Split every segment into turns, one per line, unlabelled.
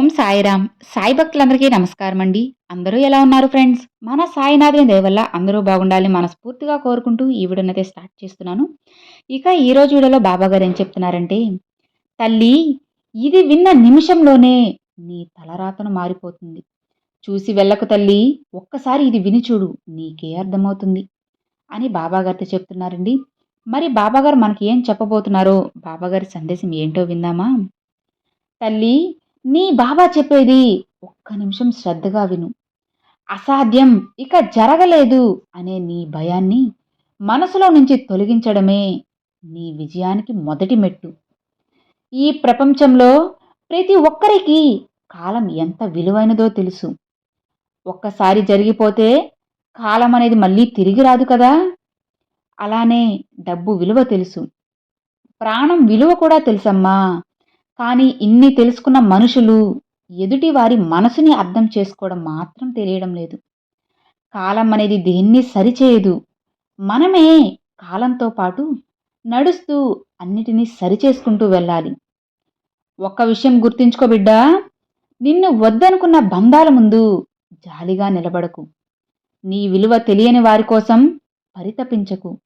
ఓం సాయిరామ్. సాయి భక్తులందరికీ నమస్కారం అండి అందరూ ఎలా ఉన్నారు ఫ్రెండ్స్? మన సాయినాథుని దయవల్ల అందరూ బాగుండాలి మనస్ఫూర్తిగా కోరుకుంటూ ఈ వీడియోనైతే స్టార్ట్ చేస్తున్నాను. ఇక ఈ రోజు వీడియోలో బాబా గారు ఏం చెప్తున్నారంటే తల్లి ఇది విన్న నిమిషంలోనే నీ తలరాతను మారిపోతుంది. చూసి వెళ్ళకు తల్లి ఒక్కసారి ఇది విని చూడు నీకే అర్థమవుతుంది అని బాబాగారితో చెప్తున్నారండి. మరి బాబాగారు మనకి ఏం చెప్పబోతున్నారో బాబాగారి సందేశం ఏంటో విందామా? తల్లి నీ బాబా చెప్పేది ఒక్క నిమిషం శ్రద్ధగా విను. అసాధ్యం ఇక జరగలేదు అనే నీ భయాన్ని మనసులో నుంచి తొలగించడమే నీ విజయానికి మొదటి మెట్టు. ఈ ప్రపంచంలో ప్రతి ఒక్కరికి కాలం ఎంత విలువైనదో తెలుసు. ఒక్కసారి జరిగిపోతే కాలం అనేది మళ్ళీ తిరిగి రాదు కదా? అలానే డబ్బు విలువ తెలుసు. ప్రాణం విలువ కూడా తెలుసమ్మా. కానీ ఇన్ని తెలుసుకున్న మనుషులు ఎదుటి వారి మనసుని అర్థం చేసుకోవడం మాత్రం తెలియడం లేదు. కాలం అనేది దేన్ని సరిచేయదు. మనమే కాలంతో పాటు నడుస్తూ అన్నిటినీ సరిచేసుకుంటూ వెళ్ళాలి. ఒక్క విషయం గుర్తించుకో బిడ్డా నిన్ను వద్దనుకున్న బంధాల ముందు జాలిగా నిలబడకు. నీ విలువ తెలియని వారి కోసం పరితపించకు.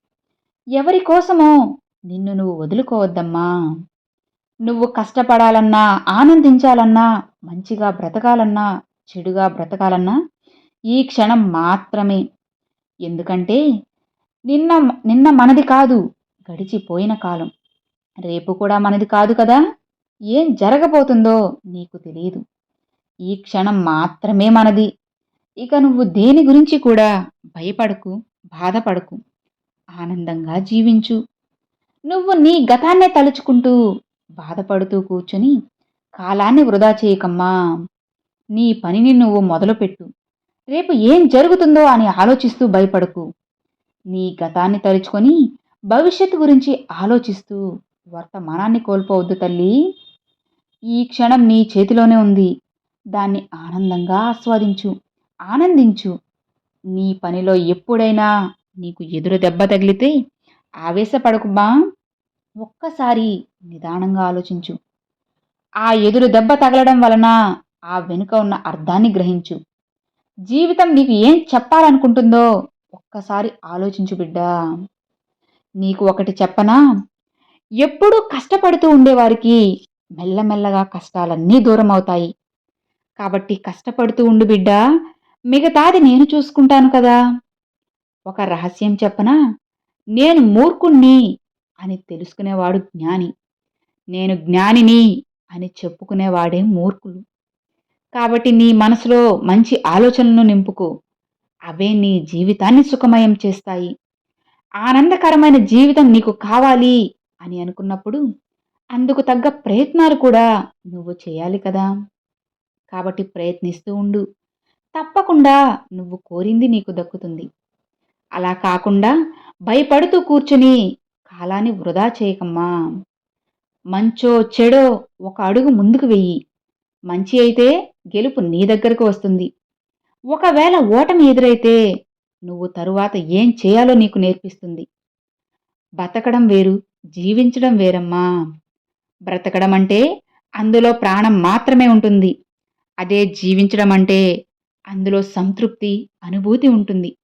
ఎవరి కోసమో నిన్ను నువ్వు వదులుకోవద్దమ్మా. నువ్వు కష్టపడాలన్నా ఆనందించాలన్నా మంచిగా బ్రతకాలన్నా చెడుగా బ్రతకాలన్నా ఈ క్షణం మాత్రమే. ఎందుకంటే నిన్న నిన్న మనది కాదు గడిచిపోయిన కాలం. రేపు కూడా మనది కాదు కదా? ఏం జరగబోతుందో నీకు తెలియదు ఈ క్షణం మాత్రమే మనది. ఇక నువ్వు దేని గురించి కూడా భయపడకు బాధపడకు. ఆనందంగా జీవించు. నువ్వు నీ గతాన్నే తలుచుకుంటూ బాధపడుతూ కూర్చొని కాలాన్ని వృధా చేయకమ్మా. నీ పనిని నువ్వు మొదలుపెట్టు. రేపు ఏం జరుగుతుందో అని ఆలోచిస్తూ భయపడకు. నీ గతాన్ని తలుచుకొని భవిష్యత్తు గురించి ఆలోచిస్తూ వర్తమానాన్ని కోల్పోవద్దు తల్లి. ఈ క్షణం నీ చేతిలోనే ఉంది. దాన్ని ఆనందంగా ఆస్వాదించు ఆనందించు. నీ పనిలో ఎప్పుడైనా నీకు ఎదురు దెబ్బ తగిలితే ఆవేశపడకుమా ఒక్కసారి నిదానంగా ఆలోచించు. ఆ ఎదురు దెబ్బ తగలడం వలన ఆ వెనుక ఉన్న అర్థాన్ని గ్రహించు. జీవితం నీకు ఏం చెప్పాలనుకుంటుందో ఒక్కసారి ఆలోచించు బిడ్డా. నీకు ఒకటి చెప్పనా? ఎప్పుడూ కష్టపడుతూ ఉండేవారికి మెల్లమెల్లగా కష్టాలన్నీ దూరం అవుతాయి కాబట్టి కష్టపడుతూ ఉండు బిడ్డా. మిగతాది నేను చూసుకుంటాను కదా. ఒక రహస్యం చెప్పనా? నేను మూర్ఖుణ్ణి అని తెలుసుకునేవాడు జ్ఞాని. నేను జ్ఞానిని అని చెప్పుకునేవాడే మూర్ఖులు. కాబట్టి నీ మనసులో మంచి ఆలోచనలను నింపుకో. అవే నీ జీవితాన్ని సుఖమయం చేస్తాయి. ఆనందకరమైన జీవితం నీకు కావాలి అని అనుకున్నప్పుడు అందుకు తగ్గ ప్రయత్నాలు కూడా నువ్వు చేయాలి కదా. కాబట్టి ప్రయత్నిస్తూ ఉండు. తప్పకుండా నువ్వు కోరింది నీకు దక్కుతుంది. అలా కాకుండా భయపడుతూ కూర్చుని కాలాన్ని వృధా చేయకమ్మా. మంచో చెడో ఒక అడుగు ముందుకు వెయ్యి. మంచి అయితే గెలుపు నీ దగ్గరకు వస్తుంది. ఒకవేళ ఓటమి ఎదురైతే నువ్వు తరువాత ఏం చేయాలో నీకు నేర్పిస్తుంది. బతకడం వేరు జీవించడం వేరమ్మా. బ్రతకడం అంటే అందులో ప్రాణం మాత్రమే ఉంటుంది. అదే జీవించడం అంటే అందులో సంతృప్తి అనుభూతి ఉంటుంది.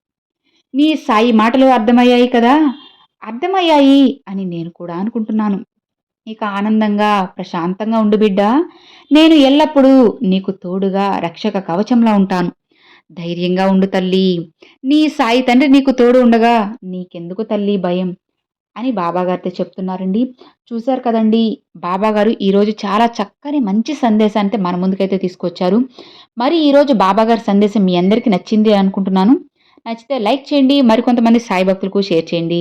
నీ సాయి మాటలు అర్థమయ్యాయి కదా? అర్థమయ్యాయి అని నేను కూడా అనుకుంటున్నాను. నీకు ఆనందంగా ప్రశాంతంగా ఉండు బిడ్డ. నేను ఎల్లప్పుడూ నీకు తోడుగా రక్షక కవచంలా ఉంటాను. ధైర్యంగా ఉండు తల్లి. నీ సాయి తండ్రి నీకు తోడు ఉండగా నీకెందుకు తల్లి భయం? అని బాబాగారితో చెప్తున్నారండి. చూశారు కదండి బాబాగారు ఈరోజు చాలా చక్కని మంచి సందేశాన్ని మన ముందుకైతే తీసుకొచ్చారు. మరి ఈరోజు బాబాగారి సందేశం మీ అందరికీ నచ్చింది అనుకుంటున్నాను. నచ్చితే లైక్ చేయండి మరికొంతమంది సాయి భక్తులకు షేర్ చేయండి.